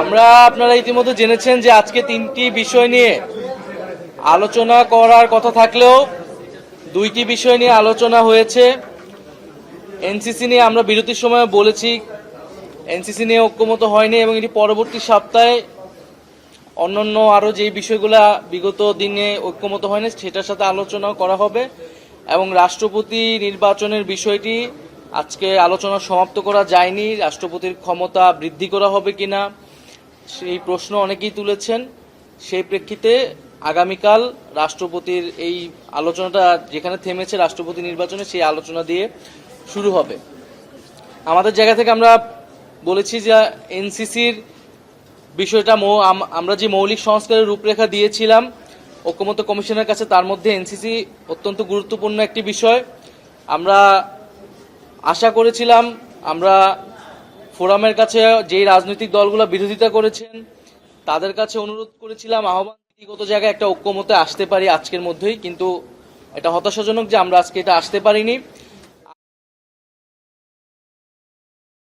আমরা আপনারা ইতিমধ্যে জেনেছেন যে আজকে তিনটি বিষয় নিয়ে আলোচনা করার কথা থাকলেও দুইটি বিষয় নিয়ে আলোচনা হয়েছে। এনসিসি নিয়ে আমরা বিরতির সময় বলেছি। এনসিসি নিয়ে ঐক্যমত হয়নি এবং এটি পরবর্তী সপ্তাহে অন্যান্য আরও যেই বিষয়গুলো বিগত দিনে ঐক্যমত হয়নি সেটার সাথে আলোচনা করা হবে এবং রাষ্ট্রপতি নির্বাচনের বিষয়টি আজকে আলোচনা সমাপ্ত করা যায়নি। রাষ্ট্রপতির ক্ষমতা বৃদ্ধি করা হবে কিনা সেই প্রশ্ন অনেকেই তুলেছেন। সেই প্রেক্ষিতে আগামীকাল রাষ্ট্রপতির এই আলোচনাটা, যেখানে থেমেছে রাষ্ট্রপতি নির্বাচনে, সেই আলোচনা দিয়ে শুরু হবে। আমাদের জায়গা থেকে আমরা বলেছি যে এনসিসির বিষয়টা আমরা যে মৌলিক সংস্কারের রূপরেখা দিয়েছিলাম, ঐক্যমত্য কমিশনের কাছে, তার মধ্যে এনসিসি অত্যন্ত গুরুত্বপূর্ণ একটি বিষয়। আমরা আশা করেছিলাম, আমরা ফোরামের কাছে যেই রাজনৈতিক দলগুলো বিরোধিতা করেছেন, তাদের কাছে অনুরোধ করেছিলাম আহ্বান নীতিগত জায়গায় একটা ঐক্যমতে আসতে পারি আজকের মধ্যেই, কিন্তু এটা হতাশাজনক যে আমরা আজকে এটা আসতে পারিনি।